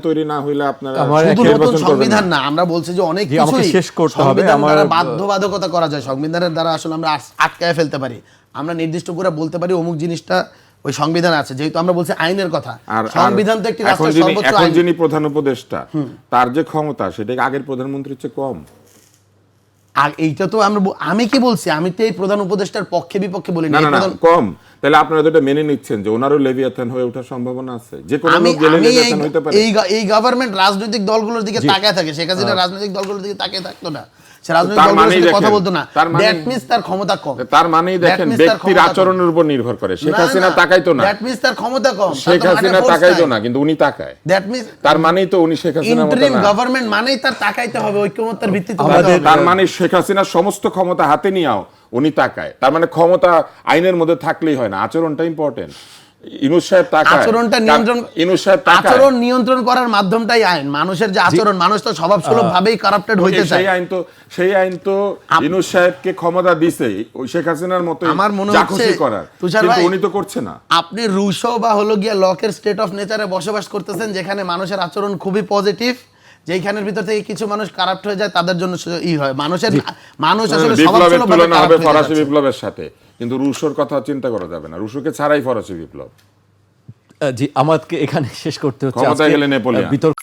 তৈরি না হইলে আপনারা শুধু নতুন সংবিধান না। আমরা বলছি যে অনেক কিছুই শেষ করতে হবে। আমার- বাধ্যবাধকতা করা যায় সংবিধানের দ্বারা আসলে আমরা আটকায় ফেলতে পারি। আমরা নির্দিষ্ট করে বলতে পারি অমুক জিনিসটা ওই সংবিধান আছে যেহেতু আমরা বলছি আইনের কথা। সংবিধান তো একটি রাষ্ট্রের সর্বোচ্চ এখন যিনি প্রধান উপদেষ্টা তার যে ক্ষমতা সেটা আগের প্রধানমন্ত্রীর চেয়ে কম? আর এইটা তো আমরা আমি কি বলছি? আমি তো এই প্রধান উপদেষ্টার পক্ষে বিপক্ষে বলি না কম। তাহলে আপনারা এটা মেনে নিচ্ছেন যে ওনারও লেভিয়াথান হয়ে ওঠার সম্ভাবনা আছে। যে কোনো লোক লেভিয়াথান হইতে পারে। এই এই গভর্নমেন্ট রাজনৈতিক দলগুলোর দিকে তাকায় থাকে। শেখ হাসিনা রাজনৈতিক দলগুলোর দিকে তাকিয়ে থাকতো না। সে রাজনৈতিক তার দলগুলোর সাথে কথা বলতো না। দ্যাট মিন্স তার ক্ষমতা কম। তার মানেই দেখেন ব্যক্তির আচরণের উপর নির্ভর করে। শেখ হাসিনা তাকাইতো না। তার ক্ষমতা কম। শেখ হাসিনা তাকাইতো না কিন্তু উনি তাকায়। দ্যাট মিন্স তার মানেই তো উনি শেখ হাসিনার মতো না। গভর্নমেন্ট মানেই তার তাকাইতে হবে ঐক্যমত্যের ভিত্তিতে তার মানে শেখ হাসিনার সমস্ত ক্ষমতা হাতে নিয়েও উনি তাকায়। তার মানে ক্ষমতা আইনের মধ্যে থাকলেই হয় না। আচরণটা ইম্পর্টেন্ট ইনুস সাহেব তাকায়। আচরণটা নিয়ন্ত্রণ ইনুস সাহেব তাকায়। আচরণ নিয়ন্ত্রণ করার মাধ্যমটাই আইন। মানুষের যে আচরণ মানুষ তো স্বভাব ভাবেই কারাপ্টেড হইতে চায়। সেই আইন তো সেই আইন তো ইনুস সাহেবকে ক্ষমতা দিছে ওই শেখ হাসিনার মতো আমার মনে যা হচ্ছে, করার। তুষার কিন্তু উনি তো করছে না। আপনি রুশো বা হলো গিয়া লকের স্টেট অফ নেচারে বসবাস করতেছেন যেখানে মানুষের আচরণ খুবই পজিটিভ যেখানের ভিতর থেকে কিছু মানুষ কারাপ্ট হয়ে যায় তাদের জন্য ই হয়। মানুষের মানুষ আসলে স্বভাব বিপ্লবের তুলনা হবে ফরাসি বিপ্লবের সাথে। কিন্তু রুশোর কথা চিন্তা করা যাবে না। রুশোকে ছাড়াই ফরাসি বিপ্লব। জি আমাকে এখানে শেষ করতে হচ্ছে। বিতর্ক